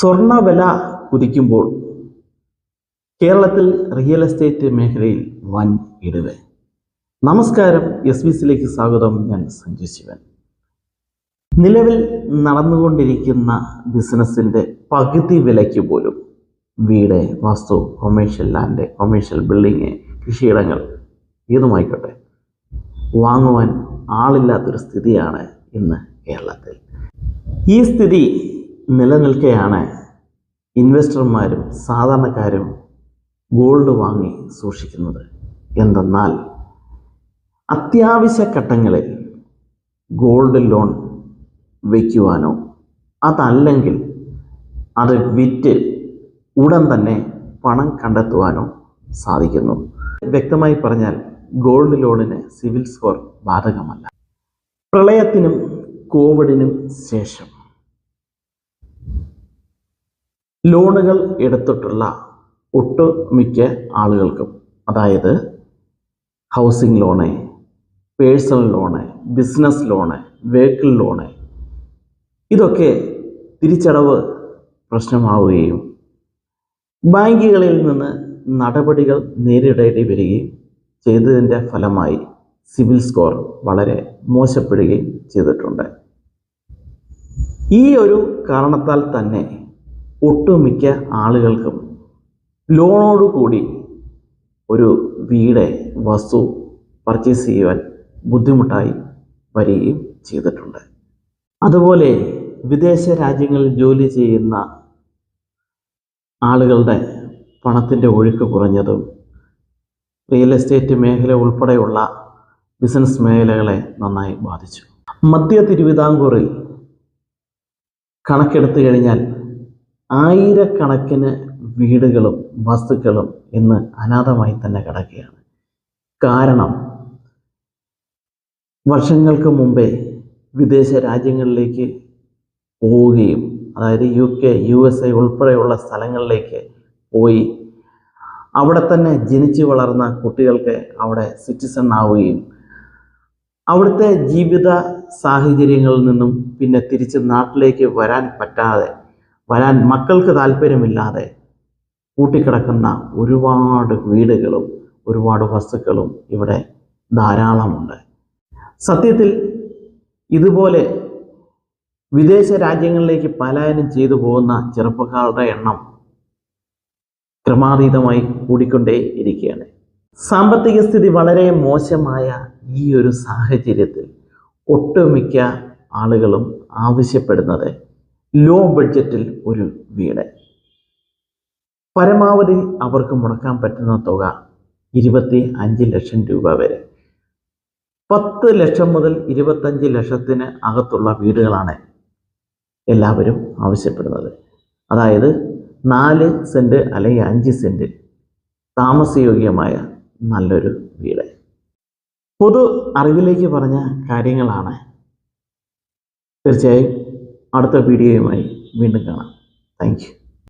സ്വർണവില കുതിക്കുമ്പോൾ കേരളത്തിൽ real estate മേഖലയിൽ വൻ ഇടിവ്. നമസ്കാരം എസ് ബി സിയിലേക്ക് സ്വാഗതം. ഞാൻ സഞ്ജു ശിവൻ. നിലവിൽ നടന്നുകൊണ്ടിരിക്കുന്ന ബിസിനസ്സിന്റെ പകുതി വിലയ്ക്ക് പോലും വീട് വസ്തു കൊമേഴ്ഷ്യൽ ലാൻഡ് കൊമേഴ്ഷ്യൽ ബിൽഡിങ് കൃഷിയിടങ്ങൾ ഏതുമായിക്കോട്ടെ വാങ്ങുവാൻ ആളില്ലാത്തൊരു സ്ഥിതിയാണ് ഇന്ന് കേരളത്തിൽ. ഈ സ്ഥിതി നിലനിൽക്കെയാണ് ഇൻവെസ്റ്റർമാരും സാധാരണക്കാരും ഗോൾഡ് വാങ്ങി സൂക്ഷിക്കുന്നത്. എന്തെന്നാൽ അത്യാവശ്യ ഘട്ടങ്ങളിൽ ഗോൾഡ് ലോൺ വയ്ക്കുവാനോ അതല്ലെങ്കിൽ അത് വിറ്റ് ഉടൻ തന്നെ പണം കണ്ടെത്തുവാനോ സാധിക്കുന്നു. വ്യക്തമായി പറഞ്ഞാൽ ഗോൾഡ് ലോണിന് സിവിൽ സ്കോർ ബാധകമല്ല. പ്രളയത്തിനും കോവിഡിനും ശേഷം ലോണുകൾ എടുത്തിട്ടുള്ള ഒട്ടുമിക്ക ആളുകൾക്കും അതായത് housing loan personal loan business loan vehicle loan ഇതൊക്കെ തിരിച്ചടവ് പ്രശ്നമാവുകയും ബാങ്കുകളിൽ നിന്ന് നടപടികൾ നേരിടേണ്ടി വരികയും ചെയ്തതിന്റെ ഫലമായി സിവിൽ സ്കോർ വളരെ മോശപ്പെടുകയും ചെയ്തിട്ടുണ്ട്. ഈ ഒരു കാരണത്താൽ തന്നെ ഒട്ടുമിക്ക ആളുകൾക്കും ലോണോടുകൂടി ഒരു വീട് വസ്തു പർച്ചേസ് ചെയ്യുവാൻ ബുദ്ധിമുട്ടായി വരികയും ചെയ്തിട്ടുണ്ട്. അതുപോലെ വിദേശ രാജ്യങ്ങളിൽ ജോലി ചെയ്യുന്ന ആളുകളുടെ പണത്തിന്റെ ഒഴുക്ക് കുറഞ്ഞതും റിയൽ എസ്റ്റേറ്റ് മേഖല ഉൾപ്പെടെയുള്ള ബിസിനസ് മേഖലകളെ നന്നായി ബാധിച്ചു. മധ്യ തിരുവിതാംകൂറിൽ കണക്കെടുത്തു കഴിഞ്ഞാൽ ആയിരക്കണക്കിന് വീടുകളും വസ്തുക്കളും ഇന്ന് അനാഥമായി തന്നെ കിടക്കുകയാണ്. കാരണം വർഷങ്ങൾക്ക് മുമ്പേ വിദേശ രാജ്യങ്ങളിലേക്ക് പോവുകയും അതായത് U K U S A ഉൾപ്പെടെയുള്ള സ്ഥലങ്ങളിലേക്ക് പോയി അവിടെ തന്നെ ജനിച്ചു വളർന്ന കുട്ടികൾക്ക് അവിടെ സിറ്റിസൺ ആവുകയും അവിടുത്തെ ജീവിത സാഹചര്യങ്ങളിൽ നിന്നും പിന്നെ തിരിച്ച് നാട്ടിലേക്ക് വരാൻ പറ്റാതെ വരാൻ മക്കൾക്ക് താല്പര്യമില്ലാതെ കൂട്ടിക്കിടക്കുന്ന ഒരുപാട് വീടുകളും ഒരുപാട് വസ്തുക്കളും ഇവിടെ ധാരാളമുണ്ട്. സത്യത്തിൽ ഇതുപോലെ വിദേശ രാജ്യങ്ങളിലേക്ക് പലായനം ചെയ്തു പോകുന്ന ചെറുപ്പക്കാരുടെ എണ്ണം ക്രമാതീതമായി കൂടിക്കൊണ്ടേ ഇരിക്കുകയാണ്. സാമ്പത്തിക സ്ഥിതി വളരെ മോശമായ ഈ ഒരു സാഹചര്യത്തിൽ ഒട്ടുമിക്ക ആളുകളും ആവശ്യപ്പെടുന്നത് ലോ ബഡ്ജറ്റിൽ ഒരു വീട്. പരമാവധി അവർക്ക് മുടക്കാൻ പറ്റുന്ന തുക ഇരുപത്തി അഞ്ച് ലക്ഷം രൂപ വരെ. പത്ത് ലക്ഷം മുതൽ ഇരുപത്തഞ്ച് ലക്ഷത്തിന് അകത്തുള്ള വീടുകളാണ് എല്ലാവരും ആവശ്യപ്പെടുന്നത്. അതായത് നാല് സെന്റ് അല്ലെങ്കിൽ അഞ്ച് സെന്റ് താമസയോഗ്യമായ നല്ലൊരു വീട്. പൊതു അറിവിലേക്ക് പറഞ്ഞ കാര്യങ്ങളാണ്. തീർച്ചയായും അടുത്ത വീഡിയോയുമായി വീണ്ടും കാണാം. താങ്ക്